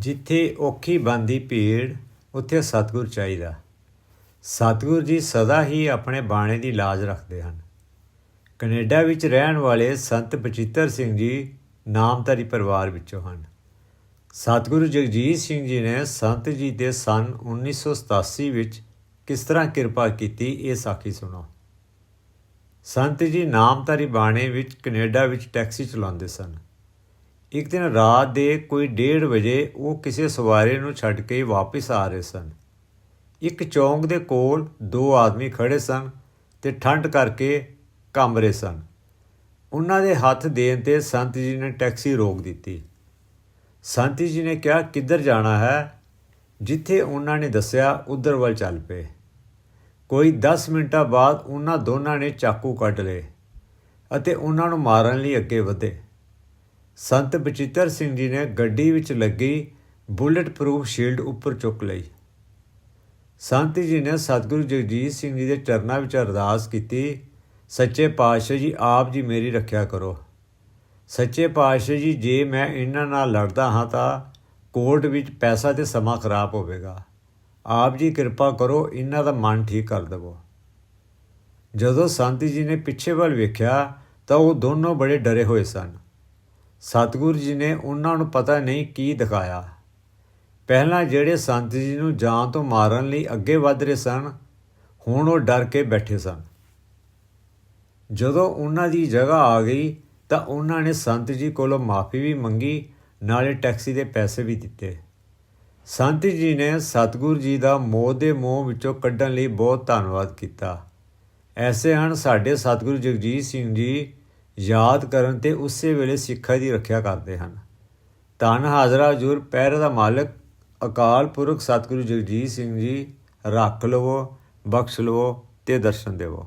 ਜਿੱਥੇ ਔਖੀ ਬੰਦੀ ਭੀੜ, ਉੱਥੇ ਸਤਿਗੁਰ ਚਾਹੀਦਾ। ਸਤਿਗੁਰ ਜੀ ਸਦਾ ਹੀ ਆਪਣੇ ਬਾਣੇ ਦੀ ਲਾਜ ਰੱਖਦੇ ਹਨ। ਕੈਨੇਡਾ ਵਿੱਚ ਰਹਿਣ ਵਾਲੇ ਸੰਤ ਬਚਿੱਤਰ ਸਿੰਘ ਜੀ ਨਾਮਧਾਰੀ ਪਰਿਵਾਰ ਵਿੱਚੋਂ ਹਨ। ਸਤਿਗੁਰੂ ਜਗਜੀਤ ਸਿੰਘ ਜੀ ਨੇ ਸੰਤ ਜੀ ਦੇ ਸਨ 1987 ਵਿੱਚ ਕਿਸ ਤਰ੍ਹਾਂ ਕਿਰਪਾ ਕੀਤੀ, ਇਹ ਸਾਖੀ ਸੁਣੋ। ਸੰਤ ਜੀ ਨਾਮਧਾਰੀ ਬਾਣੇ ਵਿੱਚ ਕੈਨੇਡਾ ਵਿੱਚ ਟੈਕਸੀ ਚਲਾਉਂਦੇ ਸਨ। ਇੱਕ ਦਿਨ ਰਾਤ ਦੇ ਕੋਈ 1:30 ਵਜੇ ਉਹ ਕਿਸੇ ਸਵਾਰੇ ਨੂੰ ਛੱਡ ਕੇ ਵਾਪਸ ਆ ਰਹੇ ਸਨ। ਇੱਕ ਚੌਂਕ ਦੇ ਕੋਲ ਦੋ ਆਦਮੀ ਖੜੇ ਸਨ ਤੇ ਠੰਡ ਕਰਕੇ ਕੰਬ ਰਹੇ ਸਨ। ਉਹਨਾਂ ਦੇ ਹੱਥ ਦੇਣ ਤੇ ਸੰਤ ਜੀ ਨੇ ਟੈਕਸੀ ਰੋਕ ਦਿੱਤੀ। ਸੰਤ ਜੀ ਨੇ ਕਿਹਾ, ਕਿੱਧਰ ਜਾਣਾ ਹੈ? ਜਿੱਥੇ ਉਹਨਾਂ ਨੇ ਦੱਸਿਆ, ਉਧਰ ਵੱਲ ਚੱਲ ਪਏ। ਕੋਈ 10 ਮਿੰਟਾਂ ਬਾਅਦ ਉਹਨਾਂ ਦੋਨਾਂ ਨੇ ਚਾਕੂ ਕੱਢ ਲਏ ਅਤੇ ਉਹਨਾਂ ਨੂੰ ਮਾਰਨ ਲਈ ਅੱਗੇ ਵਧੇ। ਸੰਤ ਬਚਿੱਤਰ ਸਿੰਘ ਜੀ ਨੇ ਗੱਡੀ ਵਿੱਚ ਲੱਗੀ ਬੁਲੇਟ ਪ੍ਰੂਫ ਸ਼ੀਲਡ ਉੱਪਰ ਚੁੱਕ ਲਈ। ਸੰਤ ਜੀ ਨੇ ਸਤਿਗੁਰੂ ਜਗਜੀਤ ਸਿੰਘ ਜੀ ਦੇ ਚਰਨਾਂ ਵਿੱਚ ਅਰਦਾਸ ਕੀਤੀ, ਸੱਚੇ ਪਾਤਸ਼ਾਹ ਜੀ, ਆਪ ਜੀ ਮੇਰੀ ਰੱਖਿਆ ਕਰੋ। ਸੱਚੇ ਪਾਤਸ਼ਾਹ ਜੀ, ਜੇ ਮੈਂ ਇਹਨਾਂ ਨਾਲ ਲੜਦਾ ਹਾਂ ਤਾਂ ਕੋਰਟ ਵਿੱਚ ਪੈਸਾ ਤੇ ਸਮਾਂ ਖਰਾਬ ਹੋਵੇਗਾ। ਆਪ ਜੀ ਕਿਰਪਾ ਕਰੋ, ਇਹਨਾਂ ਦਾ ਮਨ ਠੀਕ ਕਰ ਦੇਵੋ। ਜਦੋਂ ਸੰਤ ਜੀ ਨੇ ਪਿੱਛੇ ਵੱਲ ਵੇਖਿਆ ਤਾਂ ਉਹ ਦੋਨੋਂ ਬੜੇ ਡਰੇ ਹੋਏ ਸਨ। ਸਤਿਗੁਰੂ ਜੀ ਨੇ ਉਹਨਾਂ ਨੂੰ ਪਤਾ ਨਹੀਂ ਕੀ ਦਿਖਾਇਆ। ਪਹਿਲਾਂ ਜਿਹੜੇ ਸੰਤ ਜੀ ਨੂੰ ਜਾਨ ਤੋਂ ਮਾਰਨ ਲਈ ਅੱਗੇ ਵਧ ਰਹੇ ਸਨ, ਹੁਣ ਉਹ ਡਰ ਕੇ ਬੈਠੇ ਸਨ। ਜਦੋਂ ਉਹਨਾਂ ਦੀ ਜਗ੍ਹਾ ਆ ਗਈ, ਤਾਂ ਉਹਨਾਂ ਨੇ ਸੰਤ ਜੀ ਕੋਲੋਂ ਮਾਫੀ ਵੀ ਮੰਗੀ, ਨਾਲੇ ਟੈਕਸੀ ਦੇ ਪੈਸੇ ਵੀ ਦਿੱਤੇ। ਸੰਤ ਜੀ ਨੇ ਸਤਿਗੁਰੂ ਜੀ ਦਾ ਮੋਹ ਦੇ ਮੋਹ ਵਿੱਚੋਂ ਕੱਢਣ ਲਈ ਬਹੁਤ ਧੰਨਵਾਦ ਕੀਤਾ। ਐਸੇ ਹਨ ਸਾਡੇ ਸਤਿਗੁਰੂ ਜਗਜੀਤ ਸਿੰਘ ਜੀ ਯਾਦ ਕਰਨ ਤੇ ਉਸੇ ਵੇਲੇ ਸਿੱਖਾਂ ਦੀ ਰੱਖਿਆ ਕਰਦੇ ਹਨ। ਧੰਨ ਹਾਜ਼ਰਾ ਹਜ਼ੂਰ ਪੈਰ ਦਾ ਮਾਲਕ, ਅਕਾਲ ਪੁਰਖ ਸਤਿਗੁਰੂ ਜਗਜੀਤ ਸਿੰਘ ਜੀ, ਰੱਖ ਲਵੋ, ਬਖਸ਼ ਲਵੋ ਤੇ ਦਰਸ਼ਨ ਦੇਵੋ।